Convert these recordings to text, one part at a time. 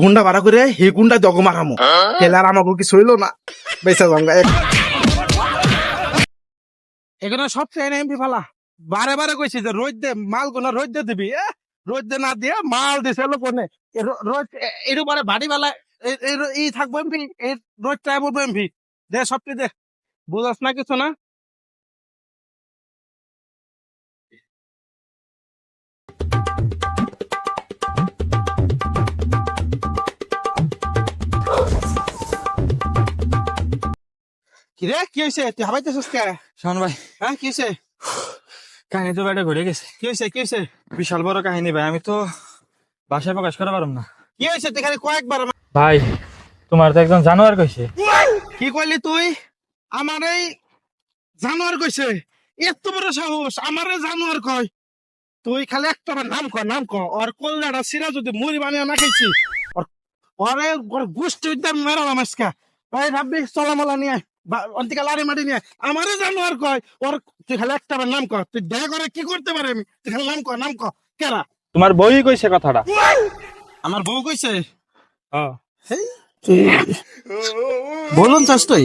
গুন্ডা ভাড়া করে হে গুন্ডা দগ মারামো। খেলে আর আমাকে কিছু হইল না। বেসা গঙ্গা এখানে সব ট্রেন এমপি ফালা। বারে বারে কইছি যে রোদ দে মাল গুনা রোদ দে দিবি এ? রোদ দে না দিয়ে মাল দিছে লোক কোনে রোদ এর উপরে বাড়ি বেলা ই থাকব এমপি এই রোদ টাইম এমপি। দে সবটি দে। বুঝাস না কিছু না? কিরে কি হয়েছে তুই হাবাইতেছিস কে? শোন ভাই। হ্যাঁ কি হয়েছে কাহিনী তো বাইরে ঘুরে গেছে। কি হয়েছে কি হয়েছে বিশাল বড় কাহিনী ভাই আমি তো বাসায় প্রকাশ করা পারম না। কি হয়েছে তুই খালি কয়েকবার ভাই তোমার তো একজন জানোয়ার কইছে কি কইলি তুই? আমার এই জানোয়ার কইছে এত বড় সাহস আমারে জানোয়ার কয়। তুই খালি একটা নাম কর নাম কর ওর কল্যাণটা সিরা যদি মুড়ি বানিয়ে না খাইছি ওর- ওরে গোষ্ঠী উদ্যান মেরালাম আজকে ওই ভাববি চলামলা নিয়ে। অন্তিকা লাড়ি মাটি নিয়ে আমারে জানোয়ার কয় ওর তুই খালি একটা নাম কর তুই দেখা করে কি করতে পারে আমি? তুই খালি নাম কর নাম কর। কেরা? তোমার বই কইছে কথাটা। আমার বউ কইছে? বলুন চাস তুই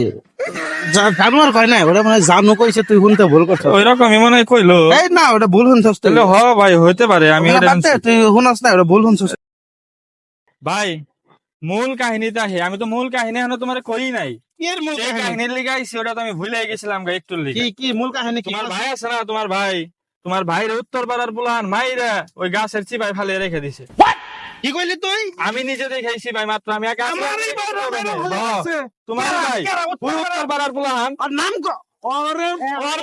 জানোয়ার কয় না ওটা মানে জানু কইছে তুই শুনতে ভুল করছ। ওই রকমই মনে কইলো। এই না ওটা ভুল শুনছস তুই হ ভাই হইতে পারে আমি। তুই শুনাস না ওটা ভুল শুনছস ভাই মূল কাহিনীতে আহি। আমি তো মূল কাহিনী এখনও তোমার কই নাই। এর মূল কাহিনী? কাহিনীর লিগে আইছি ওটা তো আমি ভুলে গেছিলাম গা একটু লিগে। কি কি মূল কাহিনী তোমার ভাই আছে না তোমার ভাই? তোমার ভাইরে উত্তর পাড়ার বুলান মাইরা ওই গাছের চিপাই ফালিয়ে রেখে দিছে। কি কইলি তুই? আমি নিজে দেখাইছি ভাই মাত্র আমি একা তোমার ভাই? উত্তর পাড়ার- বুলান আর নাম ক? ওরে ওর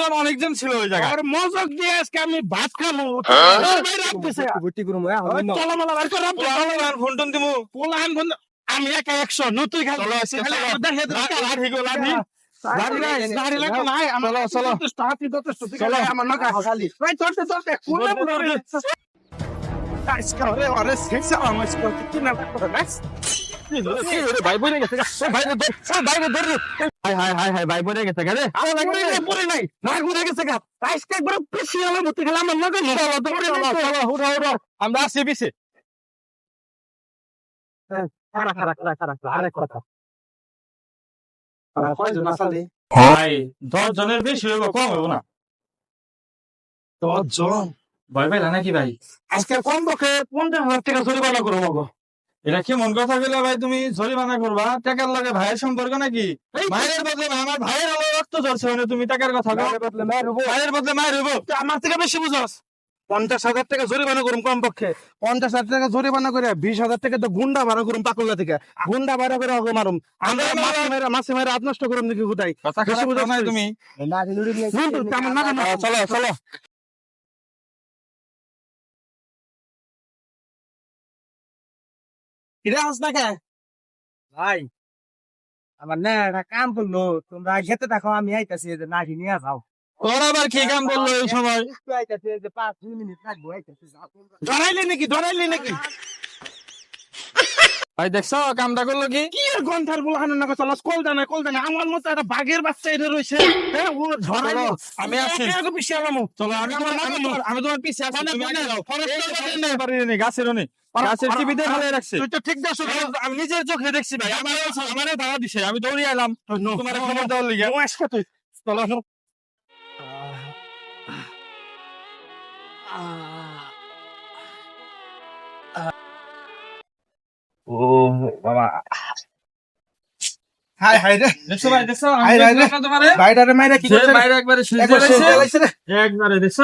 দিয়ে- অনেকজন ছিল ওই জায়গায়। ওর মজক দিয়ে আজকে আমি ভাত রাখ দিছে। ওই চলামলা বার কর, ফোন টোন দিমু। পোলাহান বন্ধু আমি একা একশো ন তুই খালি চলো, আজকে খালি চলো। আমার দেখে দে, লা- লাঠি গো, লাঠি। নাই, আমার ভাই, ভাই গেছে। ভাই রে, ভাই রে, হাই ভাই গেছে পড়ে নাই, না গেছে। আজকে আমার খারা, খারা, খারা, কথা। ভাই দশ জনের বেশি হইব কম হইব না দশজন। ভয় পাইলা নাকি ভাই আজকে কম পক্ষে পঞ্চাশ হাজার টাকা জরিমানা করব। এটা কি মন কথা গেলে ভাই? তুমি জরিমানা করবা? টাকার লাগে ভাইয়ের সম্পর্ক নাকি? মায়ের বদলে আমার ভাইয়ের আলো রক্ত ঝরছে মানে তুমি টাকার কথা কও। ভাইয়ের বদলে মায়ের তুই আমার থেকে বেশি বুঝাস। পঞ্চাশ হাজার টাকা জরিমানা করুন কম পক্ষে পঞ্চাশ হাজার টাকা জরিমানা করে বিশ হাজার টাকা তো গুন্ডা ভাড়া করুন পাকুলা থেকে। গুন্ডা ভাড়া করে ওকে মারুম। আমরা মাসে মেরে মাসে মেরে আপ নষ্ট করুন দেখি কোথায় তুমি। চলো চলো। কিরে হাস না কে? ভাই আমার না একটা কাম করল তোমরা খেতে থাকো আমি আইতাছি এই যে নাকি নিয়ে যাও। ওর আবার কি কাম করল এই সময়? একটু আইতাছি যে পাঁচ দুই মিনিট থাকব আইতাছি যাও নাকি ধরাইলি নাকি? ভাই দেখছ কামটা করল কি? কি এর গন্ধার বলা হানো না চলাস? কল জানা কল জানা আমার মতো একটা বাঘের বাচ্চা এটা রয়েছে। হ্যাঁ ও আমি আছি। একে একে পিছিয়ে আলামু। চলো আমি তোমার আমি তোমার আমি পিছে আছি মানে তুমি গাছের গাছের চিবিতে ফেলে রাখছে। তুই তো ঠিক দেখছ আমি- নিজের চোখে দেখছি ভাই আমারও আমারও দাওয়া দিছে আমি দৌড়ে এলাম। তোমার খবর দেওয়ার লিগে আজকে তুই চলো। ও বাবা। হাই হাই রে। দেখছ ভাই দেখছ? আয়, আমি আয়, দেখলাম না তোমারে বাইরে মাইরে কি করছে বাইরে একবারে সুইচ দিয়েছে একবারে দেখছ?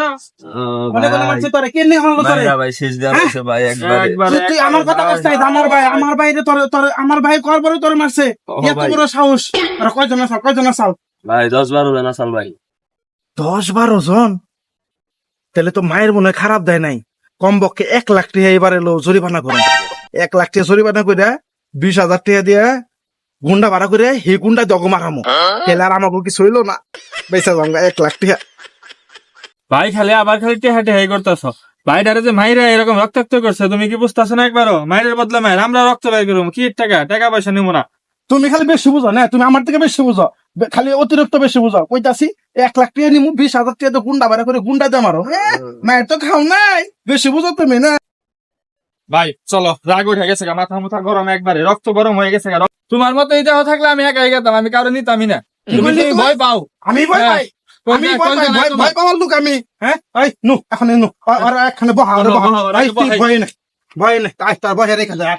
মনে করলাম হচ্ছে তোরে, কে নিয়ে হলো তোরে? ভাই শেষ দেওয়া ভাই একবারে। একবারে তুই- তুই আমার কথা কস নাই, আমার ভাই আমার বাইরে তোর তোর আমার ভাই কর বড় তোর মারছে। এত বড় সাহস? আর কয়জন আসাও কয়জন আসাও ভাই দশ বারো জন আসাল ভাই। দশ বারো জন? তাহলে তো মায়ের মনে খারাপ দেয় নাই। কম পক্ষে এক লাখ টাকা এবারে লো জরিমানা করে। এক লাখ টাকা জরিমানা করে বিশ হাজার টাকা দিয়ে গুন্ডা ভাড়া করে হে গুন্ডা দগ মারামো। তাহলে আর আমাকে কিছু হইল না। বেসা গঙ্গা এক লাখ টাকা ভাই খালি আবার খালি টেহা টেহাই করতেছ। ভাইটারে যে মাইরা এরকম রক্তাক্ত করছে তুমি কি বুঝতেছো না একবারও? মায়ের বদলে মায়ের আমরা রক্ত বাই করব। কি টাকা? টাকা পয়সা নিবো না। তুমি খালি বেশি বুঝো না তুমি আমার থেকে বেশি বুঝো। খালি অতিরিক্ত বেশি বুঝো। কইতাছি এক লাখ টাকা নিমু বিশ হাজার টাকা তো গুন্ডা ভাড়া করে গুন্ডা দিয়ে মারো। এ, মায়ের তো খাও নাই। বেশি বুঝো তুমি না? ভাই চলো রাগ উঠে গেছে গা, মাথা মাথা গরম একবারে রক্ত গরম হয়ে গেছে। তোমার মতো এই দেহ থাকলে আমি একাই গেতাম আমি কারও নিতামই না। তুমি? ভয় পাও। আমি ভয় হ্যাঁ। পাই। আমি ভয় পাওয়ার লোক আমি হ্যাঁ? নু এখন নু। আর- আর এখানে বহা। আর। ভয় নাই ভয় নাই। তার বহে রেখে যায়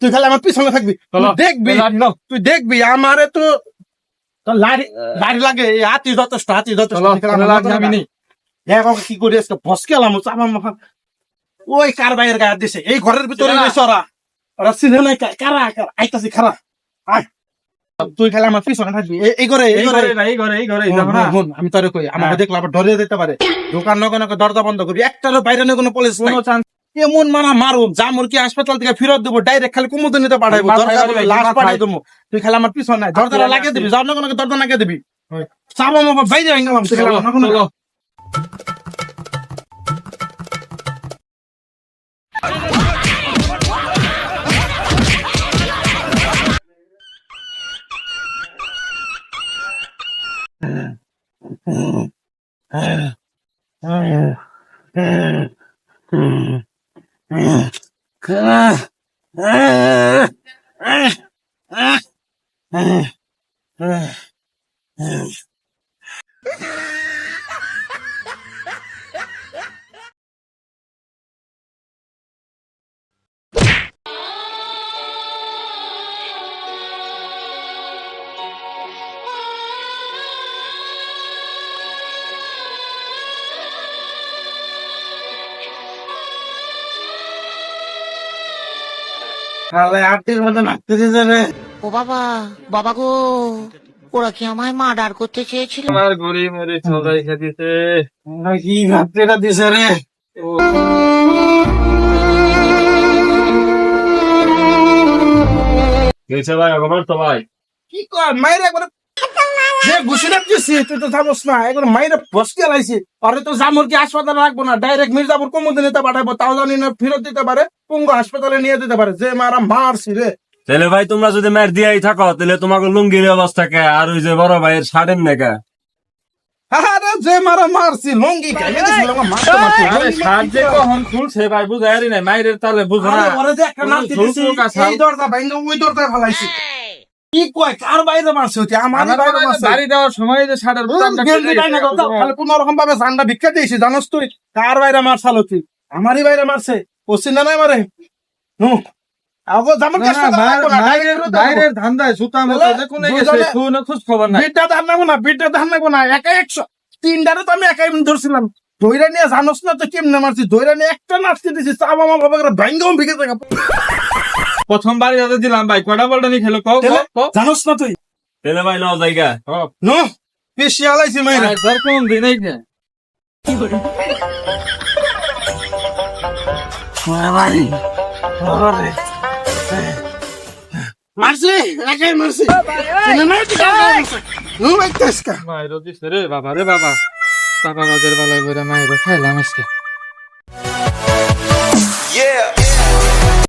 তুই খালি আমার পিছনে থাকবি। দেখবি তুই দেখবি আমারে তো লাড়ি লাগে হাতি যথেষ্ট হাতি যথেষ্ট আমার কি করি আজকে ফসকে এলাম চাপা মাথা ওই কার বাইরের গায়ে দিছে? এই ঘরের ভিতরে ওরা ওরা চিনে নাই কারা আইতাছি খারা আয় তুই খালি আমার পিছনে থাকবি। এই- ঘরে এই ঘরে এই ঘরে, এই ঘরে, আমি তোরে কই আমাকে। দেখলে আবার ডরিয়ে দিতে পারে দোকান নগে নগে দরজা বন্ধ করবি একটারও বাইরে কোনো পুলিশ কোনো chance এমন মারা মারুম জামুর কি হাসপাতাল থেকে ফেরত দেবো ডাইরেক্ট খালি কুমুদ নিতে পাঠাইবো দরকার হলে লাশ পাঠাই দেবো। তুই খালি আমার পিছনে নাই আচ্ছা, লাগিয়ে দিবি আচ্ছা। যার নগে নগে লাগিয়ে দিবি। চাবো মামা বাইরে গেলাম তুই খালি নগে Ugh. খালি আটটির মতো নাচতে দিতে রে। ও বাবা বাবা গো ওরা কি আমায় মার্ডার করতে চেয়েছিল? আমার গড়ি মেরে চলাই খেতেছে। কি নাচতেটা দিছে রে? গেছে ভাই আমার তো ভাই কি কর মাইরে একবার যে ঘুষিটা দিছি তুই তো জানোস না একবার মাইরে ফসকে লাইছি। আরে তো জামুর কি হাসপাতালে রাখব না ডাইরেক্ট মির্জাপুর কমুদে নিতে পাঠাবো তাও জানি না ফেরত দিতে পারে পুঙ্গ হাসপাতালে নিয়ে দিতে পারে। যে মারা মারছি রে। তাহলে ভাই তোমরা যদি ম্যাচ দিয়াই থাকো তাহলে তোমাকে লুঙ্গির অবস্থা কে? আর ওই যে বড় ভাইয়ের শার্টের নেকা আরে যে মারা মারছি লঙ্গি গাইয়ে দিছিল মারতে মারতে। আরে শার্ট যে কখন খুলছে ভাই বুঝাই নাই মাইরের তালে বুঝো না। আরে ওরে যে একটা নাতি দিছি এই দরজা ভাঙে ওই দরজায় ফেলাইছি। কি কয়? কার বাইরে মারছে আমার বাইরে মারছে। বাড়ি দেওয়ার সময় যে। কোন রকম ভাবে ঝান্ডা ভিক্ষা দিয়েছি জানোস তুই? কার বাইরে মারছাল আমারই বাইরে মারছে। পশ্চিম না। মারে তিনটারে তো আমি একাই ধরছিলাম। দইরা নিয়ে জানোস না তো কেমনে মারছি? দইরা নিয়ে একটা নাচতে দিছি চা মামা বাবা করে ভিগে থাকা। প্রথম বাড়ি যাতে দিলাম ভাই কটা বলটা নিয়ে খেলো? কও জানোস না তুই? তাহলে ভাই নাও জায়গা। নো পেশি আলাইছি মাইরা। আর ধর কোন দিন এই মারছি একাই মারছি। তুই কার মারছে? নু। দিছে রে বাবা রে বাবা। টাকা বাজার বেলায় বইরা মায়েরও খাইলাম আজকে। Yeah.